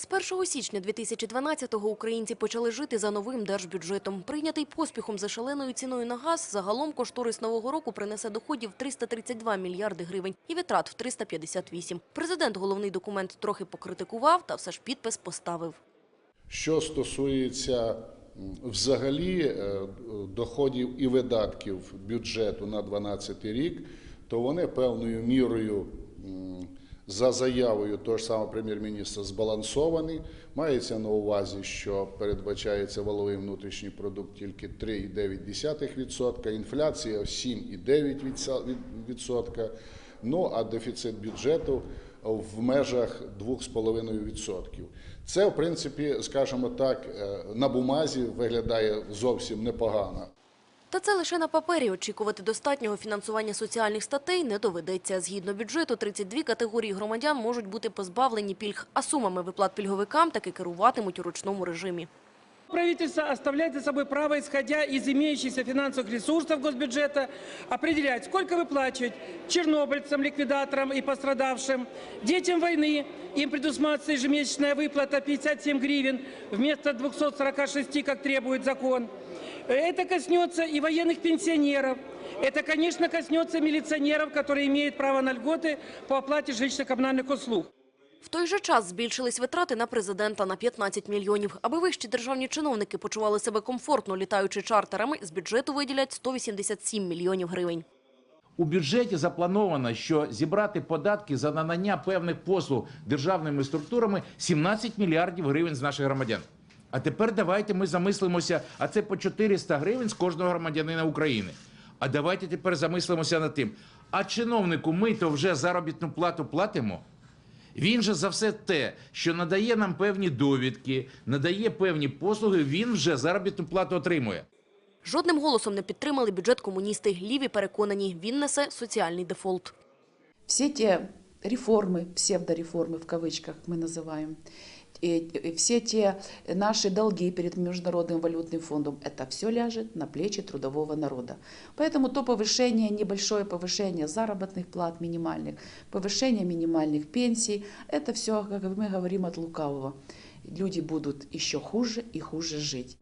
З 1 січня 2012-го українці почали жити за новим держбюджетом. Прийнятий поспіхом за шаленою ціною на газ, загалом кошторис нового року принесе доходів 332 мільярди гривень і витрат в 358. Президент головний документ трохи покритикував, та все ж підпис поставив. Що стосується взагалі е, доходів і видатків бюджету на 2012 рік, то вони певною мірою за заявою того ж самого прем'єр-міністра збалансовані. Мається на увазі, що передбачається валовий внутрішній продукт тільки 3,9%, інфляція 7,9%, ну а дефіцит бюджету в межах 2,5%. Це, в принципі, скажімо так, е, на бумазі виглядає зовсім непогано. Та це лише на папері. Очікувати достатнього фінансування соціальних статей не доведеться. Згідно бюджету, 32 категорії громадян можуть бути позбавлені пільг, а сумами виплат пільговикам таки керуватимуть у ручному режимі. Правительство оставляет за собой право, исходя из имеющихся финансовых ресурсов госбюджета, определять, сколько выплачивать чернобыльцам, ликвидаторам и пострадавшим, детям войны. Им предусматривается ежемесячная выплата 57 гривен вместо 246, как требует закон. Это коснется и военных пенсионеров. Это, конечно, коснется милиционеров, которые имеют право на льготы по оплате жилищно-коммунальных услуг. В той же час збільшились витрати на президента на 15 мільйонів. Аби вищі державні чиновники почували себе комфортно літаючи чартерами, з бюджету виділять 187 мільйонів гривень. У бюджеті заплановано, що зібрати податки за надання певних послуг державними структурами 17 мільярдів гривень з наших громадян. А тепер давайте ми замислимося, а це по 400 гривень з кожного громадянина України. А давайте тепер замислимося над тим, а чиновнику ми то вже заробітну плату платимо? Він же за все те, що надає нам певні довідки, надає певні послуги, він вже заробітну плату отримує. Жодним голосом не підтримали бюджет комуністи. Ліві переконані, він несе соціальний дефолт. все те реформы, псевдореформы в кавычках мы называем, и- и все те наши долги перед Международным валютным фондом, это все ляжет на плечи трудового народа. Поэтому то повышение, небольшое повышение заработных плат минимальных, повышение минимальных пенсий, это все, как мы говорим, от лукавого. Люди будут еще хуже и хуже жить.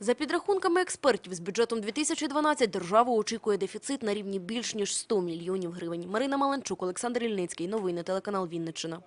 За підрахунками експертів, з бюджетом 2012 державу очікує дефіцит на рівні більш ніж 100 мільйонів гривень. Марина Маленчук, Олександр Ільницький. Новини телеканал Вінниччина.